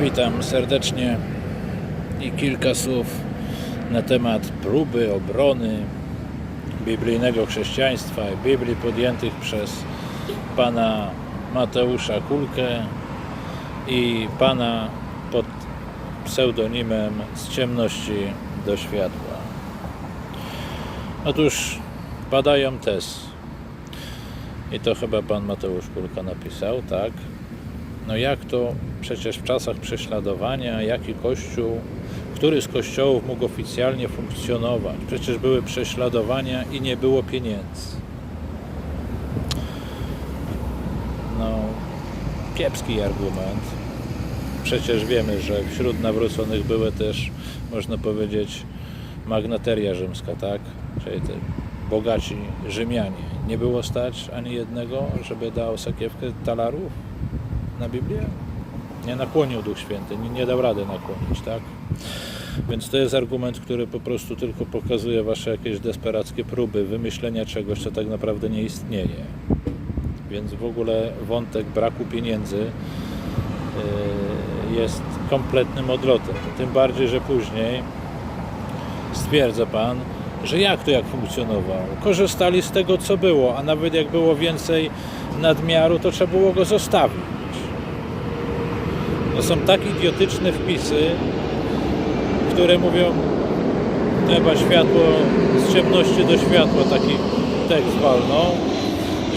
Witam serdecznie i kilka słów na temat próby obrony biblijnego chrześcijaństwa i Biblii podjętych przez pana Mateusza Kulkę i pana pod pseudonimem z ciemności do światła. Otóż padają też i to chyba pan Mateusz Kulka napisał, tak? No jak to przecież w czasach prześladowania, jaki kościół, który z kościołów mógł oficjalnie funkcjonować? Przecież były prześladowania i nie było pieniędzy. No, kiepski argument. Przecież wiemy, że wśród nawróconych były też, można powiedzieć, magnateria rzymska, tak? Czyli te bogaci Rzymianie. Nie było stać ani jednego, żeby dał sakiewkę talarów na Biblię? Nie nakłonił Duch Święty, nie, nie dał rady nakłonić, tak? Więc to jest argument, który po prostu tylko pokazuje wasze jakieś desperackie próby wymyślenia czegoś, co tak naprawdę nie istnieje. Więc w ogóle wątek braku pieniędzy yy, jest kompletnym odlotem. Tym bardziej, że później stwierdza Pan, że jak to jak funkcjonował? Korzystali z tego, co było, a nawet jak było więcej nadmiaru, to trzeba było go zostawić. To są tak idiotyczne wpisy, które mówią chyba światło z ciemności do światła, taki tekst walną,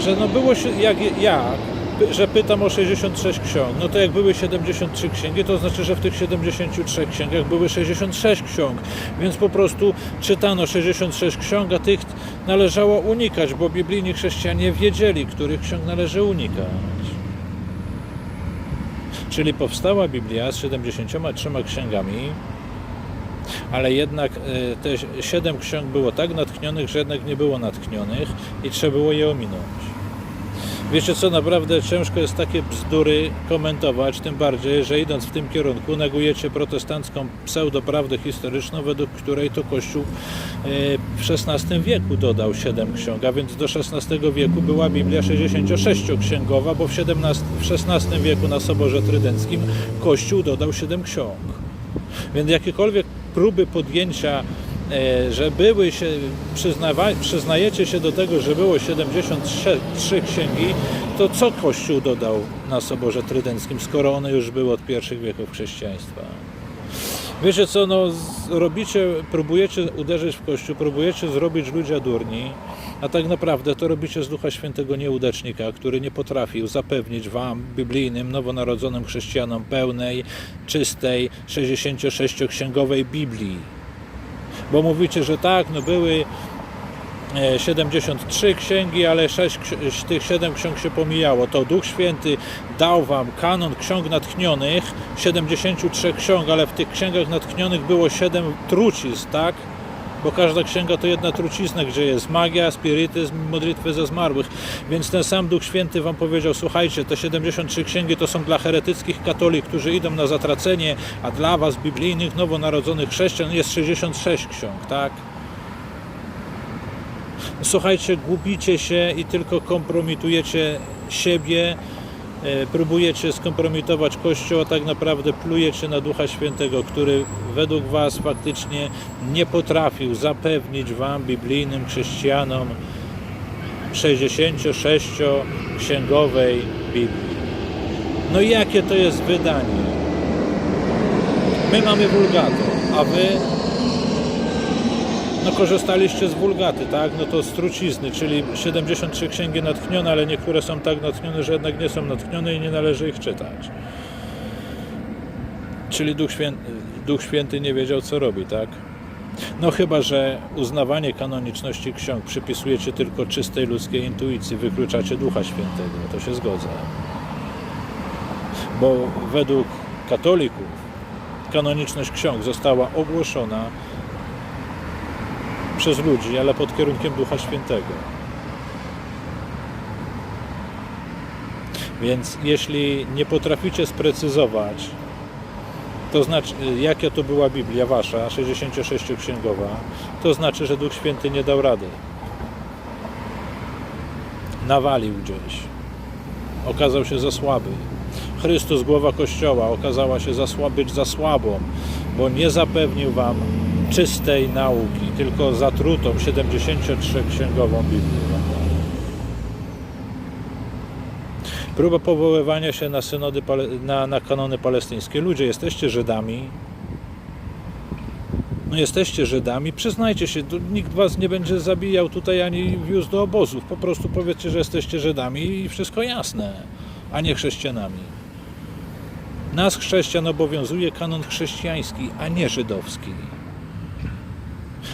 że no było się jak, jak że pytam o 66 ksiąg, no to jak były 73 księgi, to znaczy, że w tych 73 księgach były 66 ksiąg, więc po prostu czytano 66 ksiąg, a tych należało unikać, bo biblijni chrześcijanie wiedzieli, których ksiąg należy unikać. Czyli powstała Biblia z 73 księgami, ale jednak e, te 7 ksiąg było tak natchnionych, że jednak nie było natchnionych i trzeba było je ominąć. Wiecie co, naprawdę ciężko jest takie bzdury komentować, tym bardziej, że idąc w tym kierunku negujecie protestancką pseudoprawdę historyczną, według której to Kościół e, w XVI wieku dodał 7 ksiąg, a więc do XVI wieku była Biblia 66-księgowa, bo w, XVI wieku na Soborze Trydenckim Kościół dodał 7 ksiąg. Więc jakiekolwiek próby podjęcia że były się, przyznawa, przyznajecie się do tego, że było 73 księgi, to co Kościół dodał na Soborze Trydenckim, skoro one już były od pierwszych wieków chrześcijaństwa? Wiecie co, no robicie, próbujecie uderzyć w Kościół, próbujecie zrobić ludzi durni, a tak naprawdę to robicie z Ducha Świętego nieudacznika, który nie potrafił zapewnić wam, biblijnym, nowonarodzonym chrześcijanom pełnej, czystej, 66-księgowej Biblii. Bo mówicie, że tak, no były e, 73 księgi, ale 6 ksi- tych 7 ksiąg się pomijało. To Duch Święty dał wam kanon ksiąg natchnionych, 73 ksiąg, ale w tych księgach natchnionych było 7 trucizn, tak? Bo każda księga to jedna trucizna, gdzie jest magia, spirytyzm, modlitwy za zmarłych. Więc ten sam Duch Święty wam powiedział, słuchajcie, te 73 księgi to są dla heretyckich katolików, którzy idą na zatracenie, a dla was, biblijnych, nowonarodzonych chrześcijan jest 66 ksiąg, tak? Słuchajcie, gubicie się i tylko kompromitujecie siebie, próbujecie skompromitować Kościół, a tak naprawdę plujecie na Ducha Świętego, który według Was faktycznie nie potrafił zapewnić Wam, biblijnym chrześcijanom, 66-księgowej Biblii. No i jakie to jest wydanie? My mamy wulgatę, a Wy no korzystaliście z wulgaty, tak? No to z trucizny, czyli 73 księgi natchnione, ale niektóre są tak natchnione, że jednak nie są natchnione i nie należy ich czytać. Czyli Duch Święty, Duch Święty nie wiedział, co robi, tak? No chyba, że uznawanie kanoniczności ksiąg przypisujecie tylko czystej ludzkiej intuicji, wykluczacie Ducha Świętego, to się zgodzę. Bo według katolików kanoniczność ksiąg została ogłoszona przez ludzi, ale pod kierunkiem Ducha Świętego. Więc jeśli nie potraficie sprecyzować, to znaczy, jaka to była Biblia wasza, 66-księgowa, to znaczy, że Duch Święty nie dał rady. Nawalił gdzieś. Okazał się za słaby. Chrystus, głowa Kościoła, okazała się za być za słabą, bo nie zapewnił wam czystej nauki, tylko zatrutą 73-księgową Biblię. Próba powoływania się na synody, na, na kanony palestyńskie. Ludzie, jesteście Żydami. No jesteście Żydami, przyznajcie się, nikt was nie będzie zabijał tutaj ani wiózł do obozów. Po prostu powiedzcie, że jesteście Żydami i wszystko jasne, a nie chrześcijanami. Nas, chrześcijan, obowiązuje kanon chrześcijański, a nie żydowski.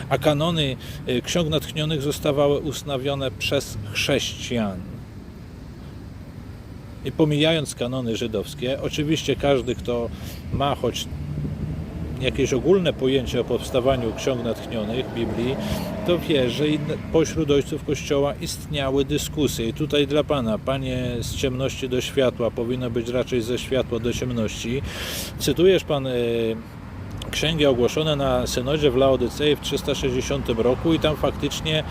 A kanony y, ksiąg natchnionych zostawały ustanowione przez chrześcijan. I pomijając kanony żydowskie, oczywiście każdy, kto ma choć jakieś ogólne pojęcie o powstawaniu ksiąg natchnionych Biblii, to wie, że pośród ojców Kościoła istniały dyskusje. I tutaj dla Pana, Panie z ciemności do światła, powinno być raczej ze światła do ciemności. Cytujesz Pan y, księgi ogłoszone na synodzie w Laodycei w 360 roku i tam faktycznie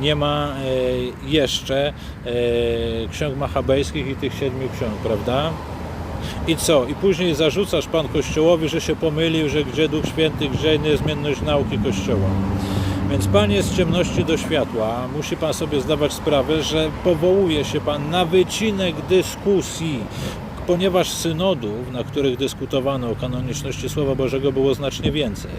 nie ma e, jeszcze e, ksiąg machabejskich i tych siedmiu ksiąg, prawda? I co? I później zarzucasz Pan Kościołowi, że się pomylił, że gdzie Duch Święty, gdzie niezmienność nauki Kościoła. Więc Pan jest z ciemności do światła. Musi Pan sobie zdawać sprawę, że powołuje się Pan na wycinek dyskusji, ponieważ synodów, na których dyskutowano o kanoniczności Słowa Bożego było znacznie więcej.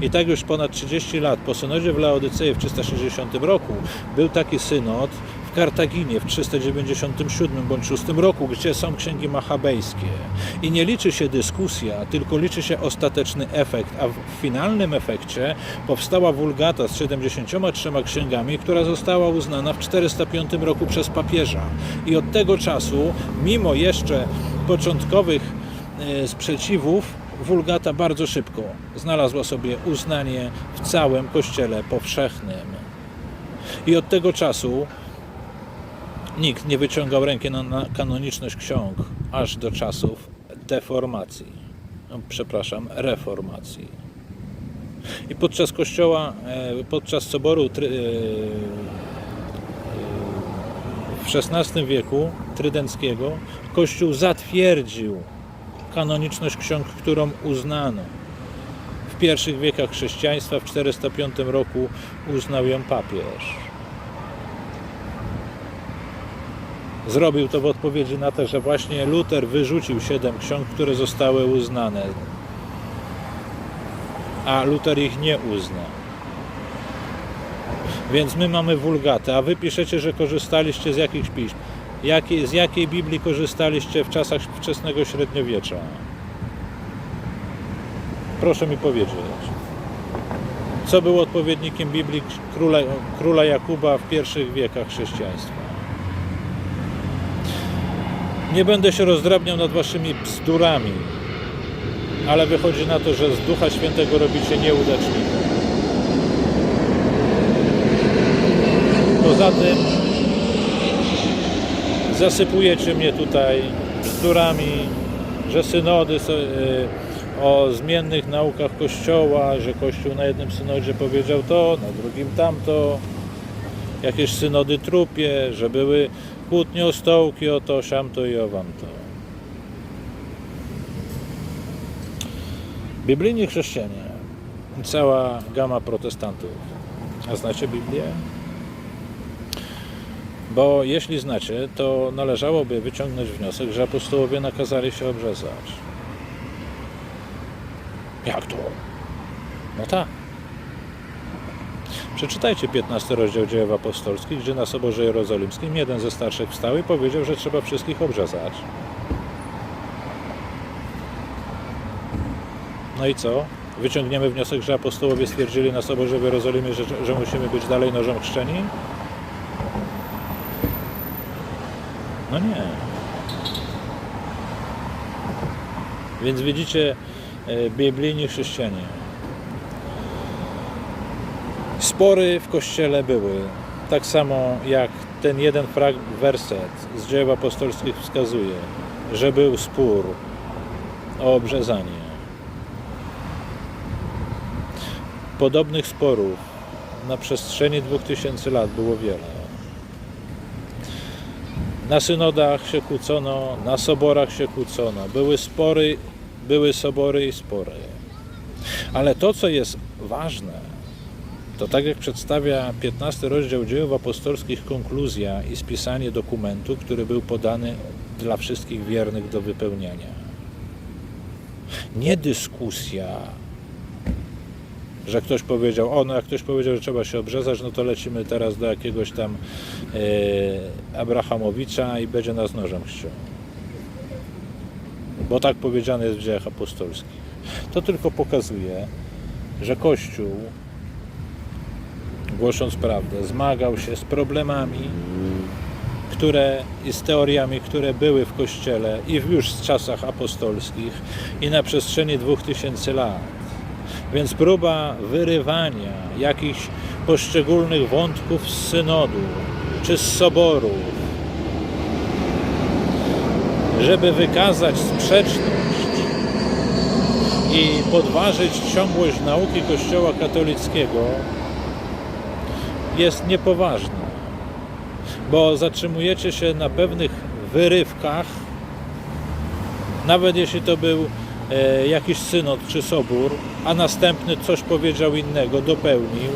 I tak już ponad 30 lat po synodzie w Laodycei w 360 roku był taki synod Kartaginie w 397 bądź 6 roku, gdzie są księgi machabejskie. I nie liczy się dyskusja, tylko liczy się ostateczny efekt, a w finalnym efekcie powstała wulgata z 73 księgami, która została uznana w 405 roku przez papieża. I od tego czasu, mimo jeszcze początkowych e, sprzeciwów, wulgata bardzo szybko znalazła sobie uznanie w całym Kościele powszechnym. I od tego czasu nikt nie wyciągał ręki na, na kanoniczność ksiąg aż do czasów deformacji. No, przepraszam, reformacji. I podczas kościoła, e, podczas soboru try- e, w XVI wieku trydenckiego Kościół zatwierdził kanoniczność ksiąg, którą uznano. W pierwszych wiekach chrześcijaństwa w 405 roku uznał ją papież. Zrobił to w odpowiedzi na to, że właśnie Luter wyrzucił siedem ksiąg, które zostały uznane, a Luter ich nie uznał. Więc my mamy wulgatę, a wy piszecie, że korzystaliście z jakichś piśm. Jakie, z jakiej Biblii korzystaliście w czasach wczesnego średniowiecza? Proszę mi powiedzieć. Co było odpowiednikiem Biblii króla, króla Jakuba w pierwszych wiekach chrześcijaństwa? Nie będę się rozdrabniał nad waszymi bzdurami, ale wychodzi na to, że z Ducha Świętego robicie nieudacznika. Poza tym zasypujecie mnie tutaj bzdurami, że synody są, y, o zmiennych naukach Kościoła, że Kościół na jednym synodzie powiedział to, na drugim tamto, jakieś synody trupie, że były kłótnie o stołki, o to, siamto i o. Biblijni chrześcijanie, cała gama protestantów. A znacie Biblię? Bo jeśli znacie, to należałoby wyciągnąć wniosek, że apostołowie nakazali się obrzezać. Jak to? No tak. Przeczytajcie 15 rozdział dziejów apostolskich, gdzie na Soborze Jerozolimskim jeden ze starszych wstał i powiedział, że trzeba wszystkich obrzezać. No i co? Wyciągniemy wniosek, że apostołowie stwierdzili na Soborze w Jerozolimie, że, że musimy być dalej nożem chrzczeni? No nie. Więc widzicie, e, biblijni chrześcijanie. Spory w kościele były. Tak samo jak ten jeden werset z dzieł apostolskich wskazuje, że był spór o obrzezanie. Podobnych sporów na przestrzeni 2000 lat było wiele. Na synodach się kłócono, na soborach się kłócono. Były spory, były sobory i spory. Ale to, co jest ważne, to tak jak przedstawia 15 rozdział dziejów apostolskich konkluzja i spisanie dokumentu, który był podany dla wszystkich wiernych do wypełniania. Nie dyskusja, że ktoś powiedział, o no jak ktoś powiedział, że trzeba się obrzezać, no to lecimy teraz do jakiegoś tam e, Abrahamowicza i będzie nas nożem chciał. Bo tak powiedziane jest w dziejach apostolskich. To tylko pokazuje, że Kościół głosząc prawdę, zmagał się z problemami, które i z teoriami, które były w Kościele i już w czasach apostolskich i na przestrzeni dwóch tysięcy lat. Więc próba wyrywania jakichś poszczególnych wątków z synodu czy z soboru, żeby wykazać sprzeczność i podważyć ciągłość nauki Kościoła katolickiego, jest niepoważne, bo zatrzymujecie się na pewnych wyrywkach, nawet jeśli to był e, jakiś synod czy sobór, a następny coś powiedział innego, dopełnił.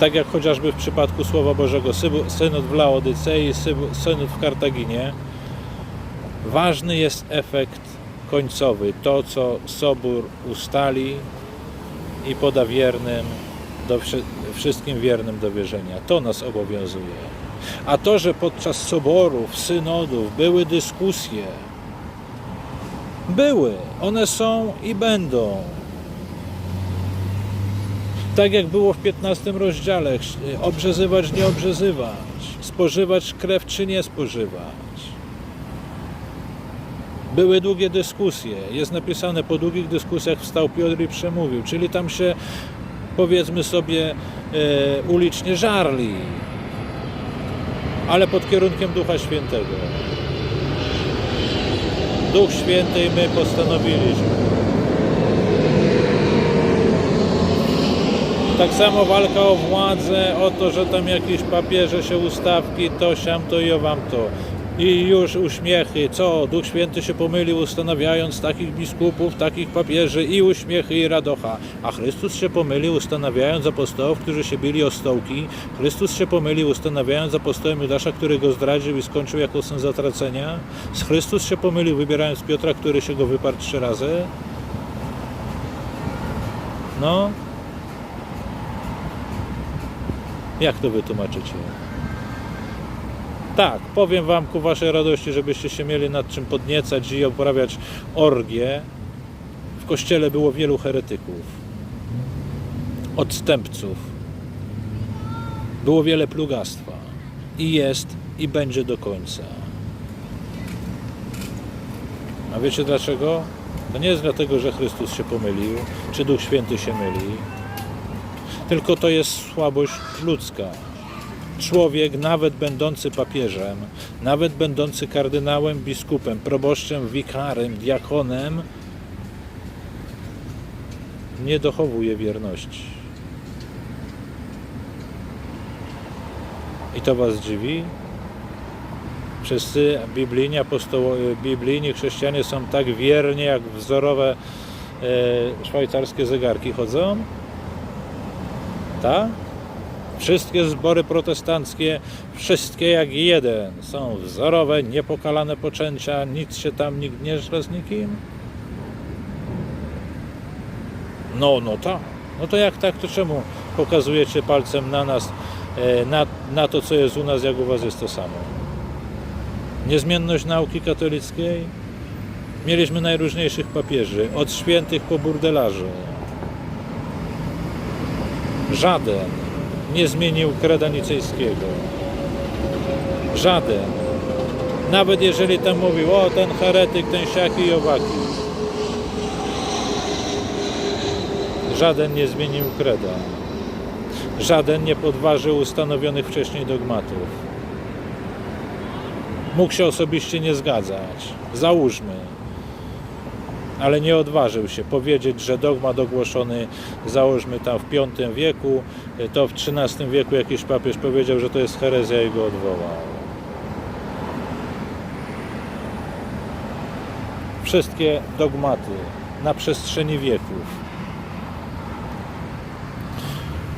Tak jak chociażby w przypadku Słowa Bożego, synod w Laodycei, synod w Kartaginie. Ważny jest efekt końcowy, to co sobór ustali i poda wiernym do wszy- wszystkim wiernym do wierzenia. To nas obowiązuje. A to, że podczas soborów, synodów były dyskusje, były, one są i będą. Tak jak było w 15 rozdziale, obrzezywać, nie obrzezywać, spożywać krew czy nie spożywać. Były długie dyskusje. Jest napisane, po długich dyskusjach wstał Piotr i przemówił, czyli tam się powiedzmy sobie e, ulicznie żarli, ale pod kierunkiem Ducha Świętego. Duch Święty my postanowiliśmy. Tak samo walka o władzę, o to, że tam jakieś papieże się ustawki, to siam, to i owam to. I już uśmiechy, co? Duch Święty się pomylił, ustanawiając takich biskupów, takich papieży i uśmiechy i radocha. A Chrystus się pomylił, ustanawiając apostołów, którzy się bili o stołki. Chrystus się pomylił, ustanawiając apostołem Judasza, który go zdradził i skończył jako syn zatracenia. Chrystus się pomylił, wybierając Piotra, który się go wyparł trzy razy. No. Jak to wytłumaczycie? Tak, powiem Wam ku Waszej radości, żebyście się mieli nad czym podniecać i uprawiać orgie. W kościele było wielu heretyków, odstępców. Było wiele plugastwa. I jest, i będzie do końca. A wiecie dlaczego? To nie jest dlatego, że Chrystus się pomylił, czy Duch Święty się myli, tylko to jest słabość ludzka człowiek, nawet będący papieżem, nawet będący kardynałem, biskupem, proboszczem, wikarem, diakonem, nie dochowuje wierności. I to Was dziwi? Wszyscy biblijni, biblijni chrześcijanie są tak wierni, jak wzorowe e, szwajcarskie zegarki chodzą? Tak? Wszystkie zbory protestanckie, wszystkie jak jeden, są wzorowe, niepokalane poczęcia, nic się tam nikt nie żre z nikim? No, no tak. No to jak tak, to czemu pokazujecie palcem na nas, e, na, na to, co jest u nas, jak u was jest to samo? Niezmienność nauki katolickiej? Mieliśmy najróżniejszych papieży, od świętych po burdelarzy. Żaden nie zmienił kreda nicejskiego. Żaden. Nawet jeżeli tam mówił, o ten heretyk, ten siaki i owaki. Żaden nie zmienił kreda. Żaden nie podważył ustanowionych wcześniej dogmatów. Mógł się osobiście nie zgadzać. Załóżmy ale nie odważył się powiedzieć, że dogmat ogłoszony załóżmy tam w V wieku, to w XIII wieku jakiś papież powiedział, że to jest herezja i go odwołał. Wszystkie dogmaty na przestrzeni wieków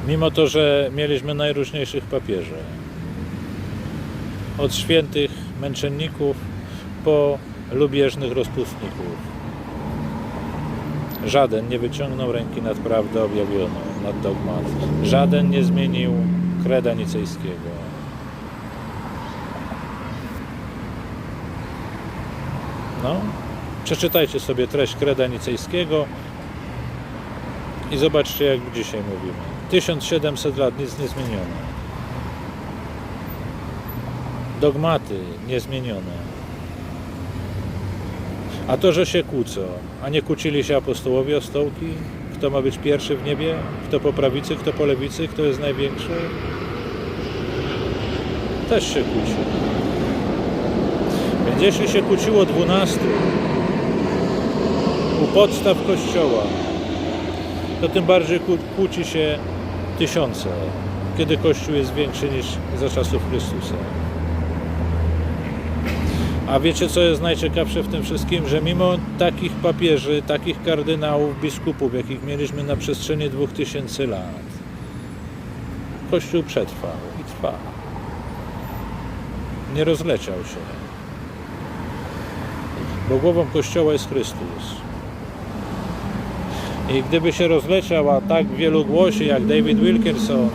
mimo to, że mieliśmy najróżniejszych papieży. Od świętych męczenników po lubieżnych rozpustników. Żaden nie wyciągnął ręki nad prawdę objawioną, nad dogmat. Żaden nie zmienił kreda nicejskiego. No, przeczytajcie sobie treść kreda nicejskiego i zobaczcie, jak dzisiaj mówimy. 1700 lat nic nie zmieniono. Dogmaty niezmienione. A to, że się kłócą, a nie kłócili się apostołowie o stołki? Kto ma być pierwszy w niebie? Kto po prawicy, kto po lewicy? Kto jest największy? Też się kłóci. Więc jeśli się kłóciło dwunastu u podstaw Kościoła, to tym bardziej kłó- kłóci się tysiące, kiedy Kościół jest większy niż za czasów Chrystusa. A wiecie, co jest najciekawsze w tym wszystkim? Że mimo takich papieży, takich kardynałów, biskupów, jakich mieliśmy na przestrzeni 2000 lat, Kościół przetrwał i trwa. Nie rozleciał się. Bo głową Kościoła jest Chrystus. I gdyby się rozleciał, a tak wielu głosi, jak David Wilkerson,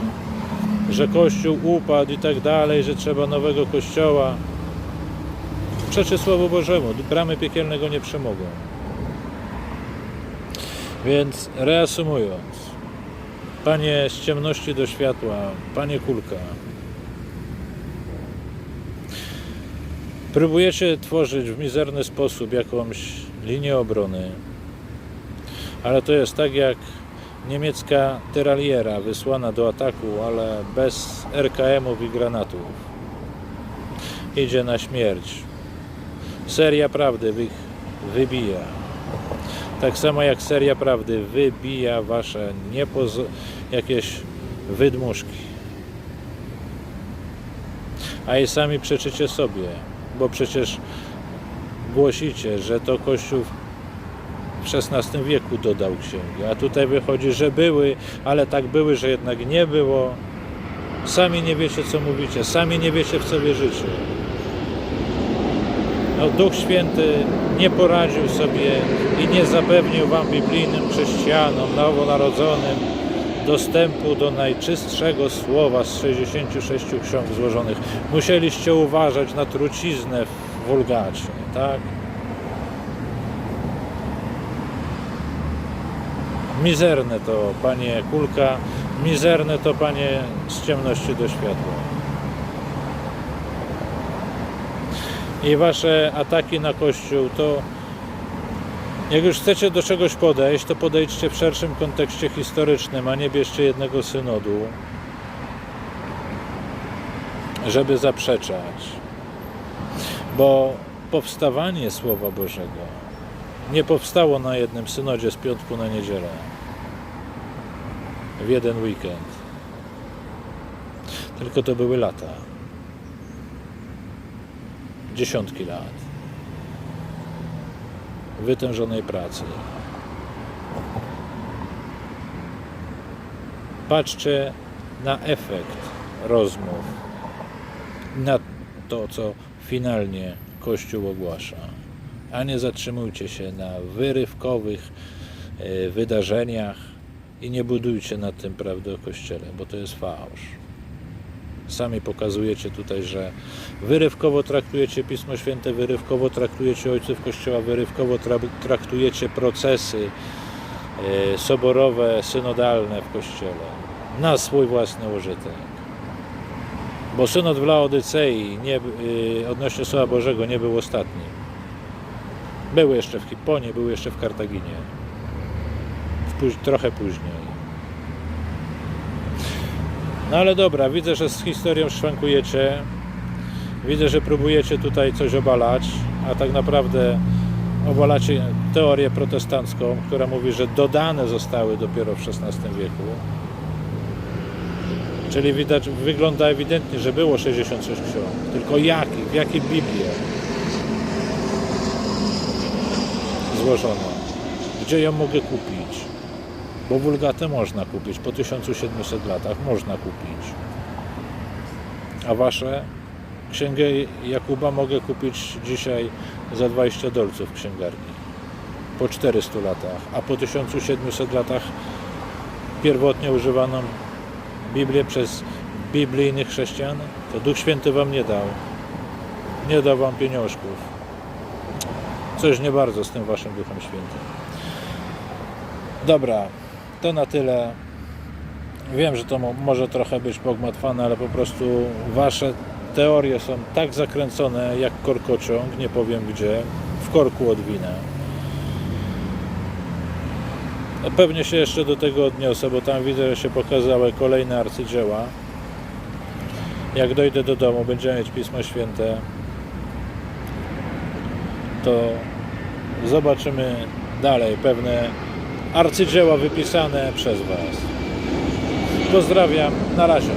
że Kościół upadł i tak dalej, że trzeba nowego Kościoła, przeczy Słowu Bożemu. Bramy piekielne go nie przemogą. Więc reasumując, Panie z ciemności do światła, Panie Kulka, próbujecie tworzyć w mizerny sposób jakąś linię obrony, ale to jest tak jak niemiecka tyraliera wysłana do ataku, ale bez RKM-ów i granatów. Idzie na śmierć. Seria prawdy wy- wybija. Tak samo jak seria prawdy wybija wasze niepozo- jakieś wydmuszki. A i sami przeczycie sobie, bo przecież głosicie, że to Kościół w XVI wieku dodał księgi, a tutaj wychodzi, że były, ale tak były, że jednak nie było. Sami nie wiecie, co mówicie, sami nie wiecie, w co wierzycie. No, Duch Święty nie poradził sobie i nie zapewnił wam biblijnym chrześcijanom, nowonarodzonym, dostępu do najczystszego słowa z 66 ksiąg złożonych. Musieliście uważać na truciznę w wulgacie, tak? Mizerne to, panie Kulka, mizerne to, panie z ciemności do światła. I wasze ataki na Kościół to jak już chcecie do czegoś podejść, to podejdźcie w szerszym kontekście historycznym, a nie bierzcie jednego synodu, żeby zaprzeczać. Bo powstawanie Słowa Bożego nie powstało na jednym synodzie z piątku na niedzielę, w jeden weekend. Tylko to były lata. Dziesiątki lat wytężonej pracy. Patrzcie na efekt rozmów, na to, co finalnie Kościół ogłasza, a nie zatrzymujcie się na wyrywkowych e, wydarzeniach i nie budujcie na tym prawdy o Kościele, bo to jest fałsz. Sami pokazujecie tutaj, że wyrywkowo traktujecie Pismo Święte, wyrywkowo traktujecie ojców Kościoła, wyrywkowo tra- traktujecie procesy e, soborowe, synodalne w Kościele na swój własny użytek. Bo synod w Laodycei nie, y, odnośnie Słowa Bożego nie był ostatni. Był jeszcze w Hiponie, był jeszcze w Kartaginie. W trochę później. No ale dobra, widzę, że z historią szwankujecie. Widzę, że próbujecie tutaj coś obalać, a tak naprawdę obalacie teorię protestancką, która mówi, że dodane zostały dopiero w XVI wieku. Czyli widać, wygląda ewidentnie, że było 66 ksiąg. Tylko jakich? W jakiej Biblii? złożona. Gdzie ją mogę kupić? Bo wulgatę można kupić po 1700 latach, można kupić. A wasze? Księgę Jakuba mogę kupić dzisiaj za 20 dolców w księgarni. Po 400 latach, a po 1700 latach pierwotnie używaną Biblię przez biblijnych chrześcijan, to Duch Święty wam nie dał. Nie dał wam pieniążków. Coś nie bardzo z tym waszym Duchem Świętym. Dobra, to na tyle. Wiem, że to mo- może trochę być pogmatwane, ale po prostu wasze teorie są tak zakręcone jak korkociąg, nie powiem gdzie, w korku od wina. No Pewnie się jeszcze do tego odniosę, bo tam widzę, że się pokazały kolejne arcydzieła. Jak dojdę do domu, będziemy mieć Pismo Święte, to zobaczymy dalej pewne arcydzieła wypisane przez Was. Pozdrawiam, na razie.